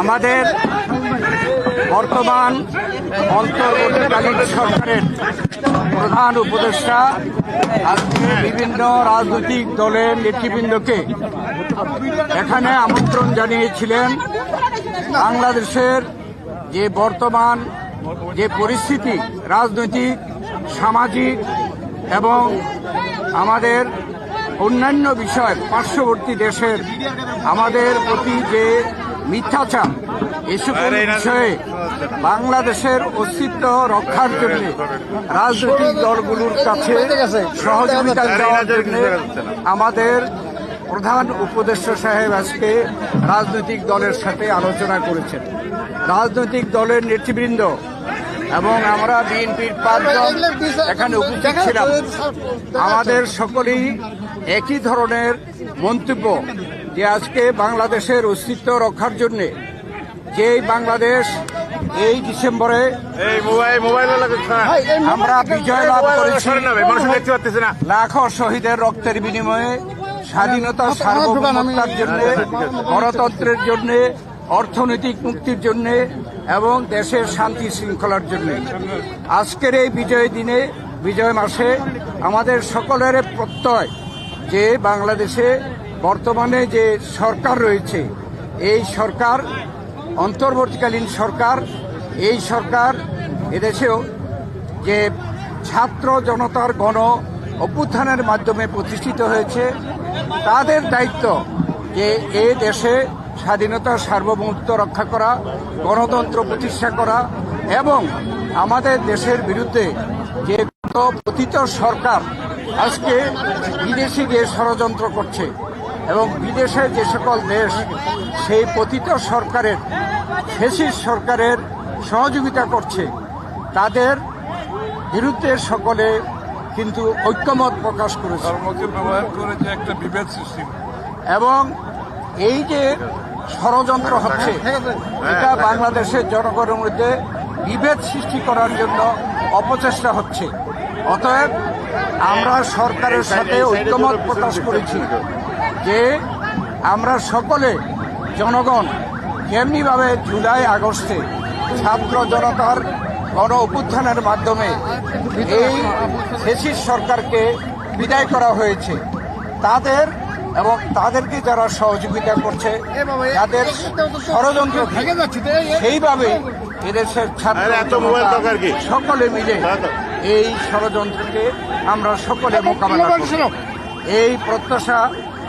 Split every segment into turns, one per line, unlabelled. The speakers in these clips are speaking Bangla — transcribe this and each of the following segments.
আমাদের বর্তমান অন্তর্বর্তীকালীন সরকারের প্রধান উপদেষ্টা আজকে বিভিন্ন রাজনৈতিক দলের নেতৃবৃন্দকে এখানে আমন্ত্রণ জানিয়েছিলেন। বাংলাদেশের যে বর্তমান যে পরিস্থিতি, রাজনৈতিক, সামাজিক এবং আমাদের অন্যান্য বিষয়, পার্শ্ববর্তী দেশের আমাদের প্রতি যে মিথ্যাচার সকল বিষয়ে বাংলাদেশের অস্তিত্ব রক্ষার জন্য রাজনৈতিক দলগুলোর কাছে সহযোগিতা দেওয়ার জন্য আমাদের প্রধান উপদেষ্টা সাহেব আজকে রাজনৈতিক দলের সাথে আলোচনা করেছেন। রাজনৈতিক দলের নেতৃবৃন্দ এবং আমরা বিএনপির পাঁচজন এখানে উপস্থিত ছিলাম। আমাদের সকলেই একই ধরনের মন্তব্য যে আজকে বাংলাদেশের অস্তিত্ব রক্ষার জন্য যেই বাংলাদেশ এই ডিসেম্বরে আমরা বিজয় লাভ করেছি। লাখো শহীদের রক্তের বিনিময়ে স্বাধীনতা সার্বভৌমত্তার জন্য গণতন্ত্রের জন্য অর্থনৈতিক মুক্তির জন্য এবং দেশের শান্তি শৃঙ্খলার জন্য। আজকের এই বিজয় দিনে বিজয় মাসে আমাদের সকলের প্রত্যয় যে বাংলাদেশে বর্তমানে যে সরকার রয়েছে, এই সরকার, অন্তর্বর্তীকালীন সরকার, এই সরকার এদেশেও যে ছাত্র জনতার গণ অভ্যুত্থানের মাধ্যমে প্রতিষ্ঠিত হয়েছে, তাদের দায়িত্ব যে এ দেশে স্বাধীনতা, সার্বভৌমত্ব রক্ষা করা, গণতন্ত্র প্রতিষ্ঠা করা এবং আমাদের দেশের বিরুদ্ধে যে গত পতিত সরকার আজকে বিদেশি যে ষড়যন্ত্র করছে এবং বিদেশে যে সকল দেশ সেই পতিত সরকারের ফেসিস সরকারের সহযোগিতা করছে তাদের বিরুদ্ধে সকলে কিন্তু ঐক্যমত প্রকাশ করেছে।
একটা বিভেদ সৃষ্টি
এবং এই যে ষড়যন্ত্র হচ্ছে এটা বাংলাদেশের জনগণের মধ্যে বিভেদ সৃষ্টি করার জন্য অপচেষ্টা হচ্ছে। অতএব আমরা সরকারের সাথে ঐক্যমত প্রকাশ করেছি। যে আমরা সকলে জনগণ যেমনিভাবে জুলাই আগস্টে ছাত্র জনতার গণ অভ্যুত্থানের মাধ্যমে এই ফেসিস সরকারকে বিদায় করা হয়েছে তাদের এবং তাদেরকে যারা সহযোগিতা করছে তাদের ষড়যন্ত্র সেইভাবে এদেশের ছাত্র? সকলে মিলে এই ষড়যন্ত্রকে আমরা সকলে মোকাবেলা এই প্রত্যাশা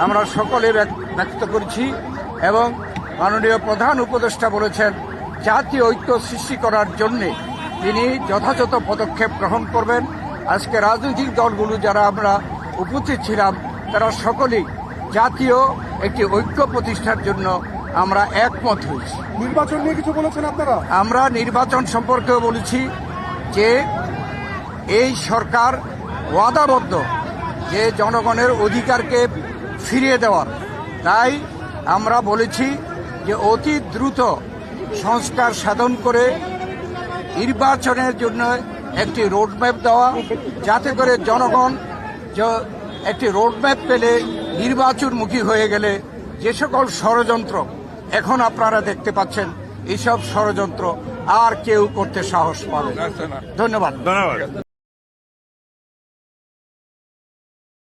আমরা সকলে ব্যক্ত করছি এবং মাননীয় প্রধান উপদেষ্টা বলেছেন জাতীয় ঐক্য সৃষ্টি করার জন্য তিনি যথাযথ পদক্ষেপ গ্রহণ করবেন। আজকে রাজনৈতিক দলগুলো যারা আমরা উপস্থিত ছিলাম তারা সকলেই জাতীয় একটি ঐক্য প্রতিষ্ঠার জন্য আমরা একমত হয়েছি।
নির্বাচন নিয়ে কিছু বলেছেন আপনারা?
আমরা নির্বাচন সম্পর্কেও বলেছি যে এই সরকার ওয়াদাবদ্ধ। যে জনগণের অধিকারকে ফিরিয়ে দেওয়ার। তাই আমরা বলেছি যে অতি দ্রুত সংস্কার সাধন করে নির্বাচনের জন্য একটি রোডম্যাপ দেওয়া যাতে করে জনগণ একটি রোডম্যাপ পেলে নির্বাচনমুখী হয়ে গেলে যে সকল ষড়যন্ত্র এখন আপনারা দেখতে পাচ্ছেন এইসব ষড়যন্ত্র আর কেউ করতে সাহস পাবে
না।
ধন্যবাদ।
ধন্যবাদ।